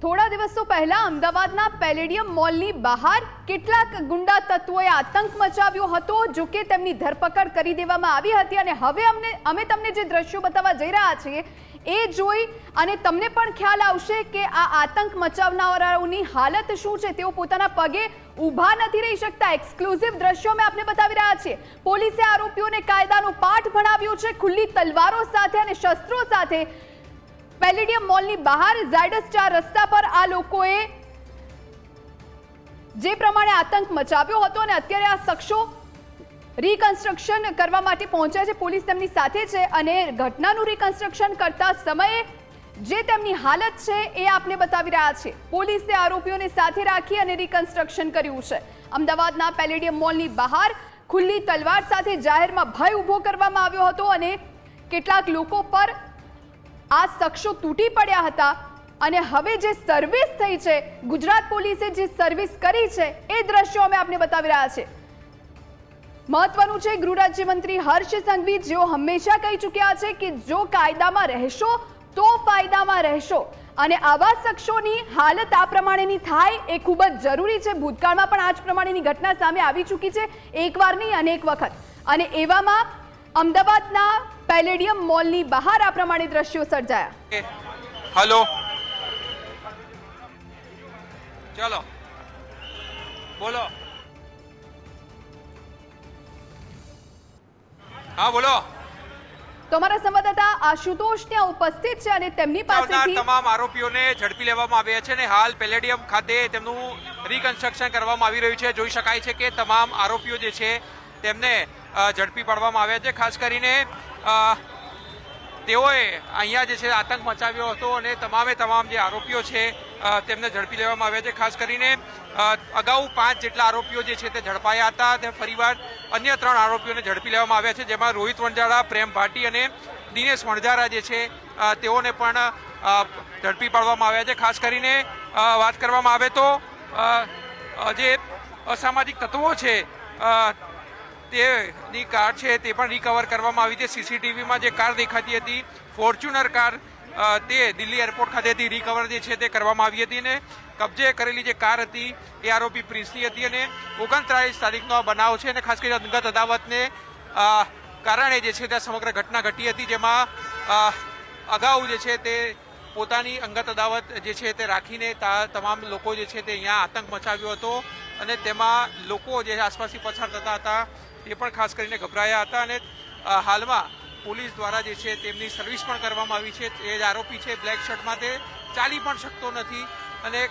થોડા દિવસો પહેલા અમદાવાદના પેલેડિયમ મોલની બહાર કેટલાક ગુંડા તત્વોએ આતંક મચાવ્યો હતો, જો કે તેમની ધરપકડ કરી દેવામાં આવી હતી અને હવે અમને, અમે તમને જે દ્રશ્યો બતાવવા જઈ રહ્યા છીએ, એ જોઈ અને તમને પણ ખ્યાલ આવશે કે આ આતંક મચાવનારાઓની હાલત શું છે. તેઓ પોતાના પગે ઊભા નથી રહી શકતા. એક્સક્લુઝિવ દ્રશ્યો અમે આપને બતાવી રહ્યા છીએ. પોલીસે આરોપીઓને કાયદાનો પાઠ ભણાવ્યો છે, ખુલ્લી તલવારો સાથે અને શસ્ત્રો સાથે. પેલેડિયમ મોલની બહાર ઝાયડસ ચાર રસ્તા પર આ લોકોએ જે પ્રમાણે આતંક મચાવ્યો હતો અને અત્યારે આ શખ્સો રિકન્સ્ટ્રક્શન કરવા માટે પહોંચ્યા છે. પોલીસ તેમની સાથે છે અને ઘટનાનું રિકન્સ્ટ્રક્શન કરતા સમયે જે તેમની હાલત છે એ આપને બતાવી રહ્યા છે. પોલીસે આરોપીઓને સાથે રાખી અને રિકન્સ્ટ્રક્શન કર્યું છે. અમદાવાદના પેલેડિયમ મોલની બહાર ખુલ્લી તલવાર સાથે જાહેરમાં ભય ઊભો કરવામાં આવ્યો હતો અને કેટલાક લોકો પર આ શખ્સો તૂટી પડ્યા હતા અને હવે જે સર્વિસ થઈ છે, ગુજરાત પોલીસે જે સર્વિસ કરી છે, એ દ્રશ્યો અમે આપને બતાવી રહ્યા છે મહત્વનું છે, ગૃહ રાજ્યમંત્રી હર્ષ સંઘવી જેઓ હંમેશા કહી ચૂક્યા છે કે જો કાયદામાં રહેશો, તો ફાયદામાં રહેશો. અને આવા શખ્સોની હાલત આ પ્રમાણેની થાય એ ખૂબ જ જરૂરી છે. ભૂતકાળમાં પણ આ જ પ્રમાણેની ઘટના સામે આવી ચૂકી છે. એકવાર નહીં, અનેક વખત. અને એવામાં અમદાવાદના પેલેડિયમ મોલની બહાર આ પ્રમાણે દ્રશ્યો સર્જાયા. હલો. ચલો. બોલો. હા બોલો. તો અમારા સંવાદદાતા આશુતોષ ત્યાં ઉપસ્થિત છે અને તેમની પાસેથી તમામ આરોપીઓને ઝડપી લેવામાં આવ્યા છે અને હાલ પેલેડિયમ ખાતે તેમનું રિકન્સ્ટ્રક્શન કરવામાં આવી રહ્યું છે. જોઈ શકાય છે કે તમામ આરોપીઓ જે છે તેમને ઝડપી પાડવામાં આવ્યા છે. ખાસ કરીને તેઓએ અહીંયા જે છે આતંક મચાવ્યો હતો અને તમામે તમામ જે આરોપીઓ છે તેમને ઝડપી લેવામાં આવ્યા છે. ખાસ કરીને અગાઉ પાંચ જેટલા આરોપીઓ જે છે તે ઝડપાયા હતા. તે ફરીવાર અન્ય ત્રણ આરોપીઓને ઝડપી લેવામાં આવ્યા છે, જેમાં રોહિત વણઝારા, પ્રેમ ભાટી અને દિનેશ વણઝારા જે છે તેઓને પણ ઝડપી પાડવામાં આવ્યા છે. ખાસ કરીને વાત કરવામાં આવે તો જે અસામાજિક તત્વો છે તેની કાર છે, તે પણ રિકવર કરવામાં આવી છે સીસીટીવીમાં જે કાર દેખાતી હતી ફોર્ચ્યુનર કાર તે દિલ્હી એરપોર્ટ ખાતેથી રિકવર જે છે તે કરવામાં આવી હતી અને કબજે કરેલી જે કાર હતી, એ આરોપી પ્રિન્સની હતી અને ઓગણત્રીસ તારીખનો બનાવ છે અને ખાસ કરીને અંગત અદાવતને કારણે જે છે તે સમગ્ર ઘટના ઘટી હતી, જેમાં અગાઉ જે છે તે પોતાની અંગત અદાવત જે છે તે રાખીને તમામ લોકો જે છે તે અહીંયા આતંક મચાવ્યો હતો અને તેમાં લોકો જે આસપાસથી પસાર થતા હતા તે પણ ખાસ કરીને ગભરાયા હતા અને હાલમાં પોલીસ દ્વારા જે છે તેમની સર્વિસ પણ કરવામાં આવી છે. એ જ આરોપી છે બ્લેક શર્ટમાં તે ચાલી પણ શકતો નથી અને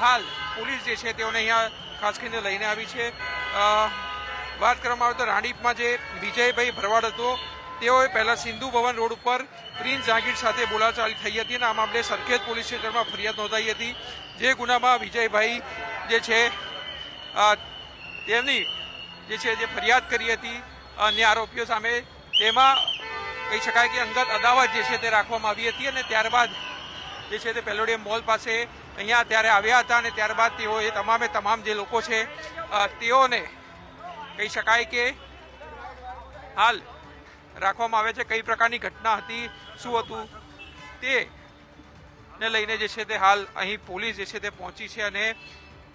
હાલ પોલીસ જે છે તેઓને અહીંયા ખાસ કરીને લઈને આવી છે. વાત કરવામાં આવે તો રાણીપમાં જે વિજયભાઈ ભરવાડ હતો, તેઓએ પહેલાં સિંધુ ભવન રોડ ઉપર પ્રિન્સ જાગીર સાથે બોલાચાલી થઈ હતી અને આ મામલે સરખેજ પોલીસ સ્ટેશનમાં ફરિયાદ નોંધાઈ હતી. જે ગુનામાં વિજયભાઈ જે છે તેમની જે છે જે ફરિયાદ કરી હતી અન્ય આરોપીઓ સામે તેમાં કહી શકાય કે અંગત અદાવત જે છે તે રાખવામાં આવી હતી અને ત્યારબાદ જે છે તે પેલોડિયમ મોલ પાસે અહીંયા ત્યારે આવ્યા હતા અને ત્યારબાદ તેઓએ તમામે તમામ જે લોકો છે તેઓને કહી શકાય કે હાલ રાખવામાં આવે છે કઈ પ્રકારની ઘટના હતી, શું હતું તે ને લઈને જે છે તે હાલ અહીં પોલીસ જે છે તે પહોંચી છે અને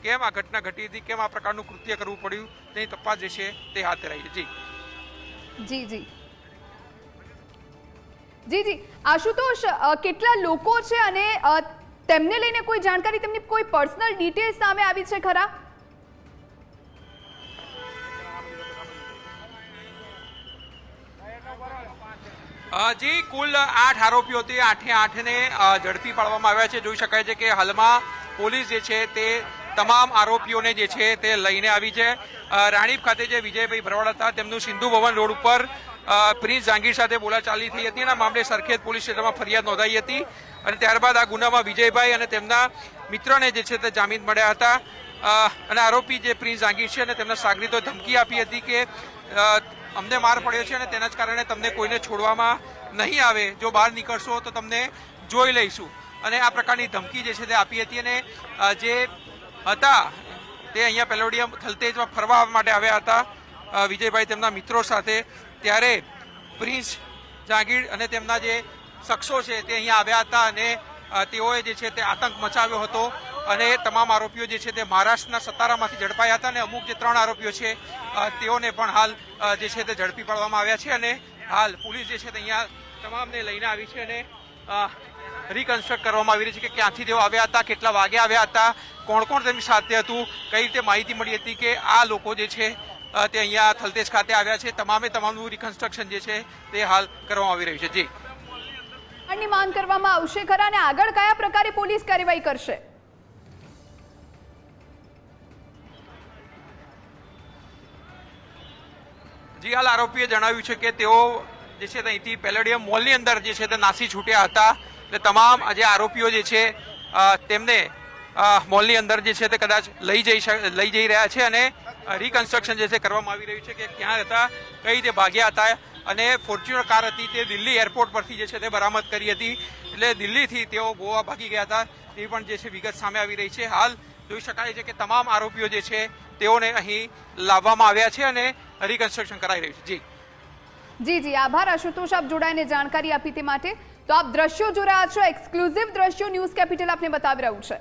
કેમ આ ઘટના ઘટી હતી? કેમ આ પ્રકારનું કૃત્ય કરવું પડ્યું? તેની તપાસ જે છે તે હાથ ધરાઈ છે. જી. જી જી. જી આશુતોષ કેટલા લોકો છે અને તેમને લઈને કોઈ જાણકારી તેમની કોઈ પર્સનલ ડિટેલ્સ સામે આવી છે ખરા? જી કુલ આઠ આરોપીઓ હતી આઠે આઠને ઝડપી પાડવામાં આવ્યા છે. જોઈ શકાય છે કે હાલમાં પોલીસ જે છે તે તમામ આરોપીઓને જે છે તે લઈને આવી છે. રાણીપ ખાતે જે વિજયભાઈ ભરવાડ હતા, તેમનું સિંધુ ભવન રોડ ઉપર પ્રિન્સ જાંગીર સાથે બોલાચાલી થઈ હતી અને મામલે સરખેજ પોલીસ સ્ટેશનમાં ફરિયાદ નોંધાઈ હતી. અને ત્યારબાદ આ ગુનામાં વિજયભાઈ અને તેમના મિત્રને જે છે તે જામીન મળ્યા હતા. અને આરોપી જે પ્રિન્સ જાંગીર છે અને તેમના સાગરીતો ધમકી આપી હતી કે અમને માર પડ્યો છે અને તેના જ કારણે તમને કોઈને છોડવામાં નહીં આવે. જો બહાર નીકળશો તો તમને જોઈ લઈશું. અને આ પ્રકારની ધમકી જે છે તે આપી હતી અને જે હતા. તે અહીંયા પેલોડિયમ થલતેજમાં ફરવા માટે આવ્યા હતા. વિજયભાઈ તેમના મિત્રો સાથે. ત્યારે પ્રિન્સ જાગીર અને તેમના જે શખ્સો છે તે અહીંયા આવ્યા હતા અને તેઓએ જે છે તે આતંક મચાવ્યો હતો અને તમામ આરોપીઓ જે છે તે મહારાષ્ટ્રના સતારામાંથી ઝડપાયા હતા અને અમુક જે ત્રણ આરોપીઓ છે તેઓને પણ હાલ જે છે તે ઝડપી પાડવામાં આવ્યા છે અને હાલ પોલીસ જે છે તે અહીંયા તમામને લઈને આવી છે અને રિકન્સ્ટ્રક્ટ કરવામાં આવી રહી છે કે ક્યાંથી તેઓ આવ્યા હતા કેટલા વાગે આવ્યા હતા કોણ કોણ તેમની સાથે હતું કઈ રીતે માહિતી મળી હતી કે આ લોકો જે છે તે અહીંયા થલતેજ ખાતે આવ્યા છે. તમામે તમામનું રિકન્સ્ટ્રક્શન જે છે તે હાલ કરવામાં આવી રહ્યું છે. જી. ની માંગ કરવામાં આવશે ખરા અને આગળ કયા પ્રકારે પોલીસ કાર્યવાહી કરશે? જી હાલ આરોપીએ જણાવ્યું છે કે તેઓ જે છે અહીંથી પેલેડિયમ મોલની અંદર જે છે તે નાસી છૂટ્યા હતા. એટલે તમામ જે આરોપીઓ જે છે તેમને મોલની અંદર જે છે તે કદાચ લઈ જઈ લઈ જઈ રહ્યા છે અને રિકન્સ્ટ્રક્શન જે છે કરવામાં આવી રહ્યું છે કે ક્યાં હતા કઈ રીતે ભાગ્યા હતા અને ફોર્ચ્યુનર કાર હતી તે દિલ્હી એરપોર્ટ પરથી જે છે તે બરામદ કરી હતી. એટલે દિલ્હીથી તેઓ ગોવા ભાગી ગયા હતા. તે પણ જે છે વિગત સામે આવી રહી છે. હાલ જોઈ શકાય છે કે તમામ આરોપીઓ જે છે તેઓને અહીં લાવવામાં આવ્યા છે અને રિકન્સ્ટ્રક્શન કરાઈ રહ્યું છે. જી. જી જી. આભાર, આશુતોષ, આપ જોડાઈને જાણકારી આપી તે માટે. તો આપ દ્રશ્યો જોઈ રહ્યા છો એક્સક્લુઝિવ દ્રશ્યો ન્યૂઝ કેપિટલ આપને બતાવી રહ્યું છે.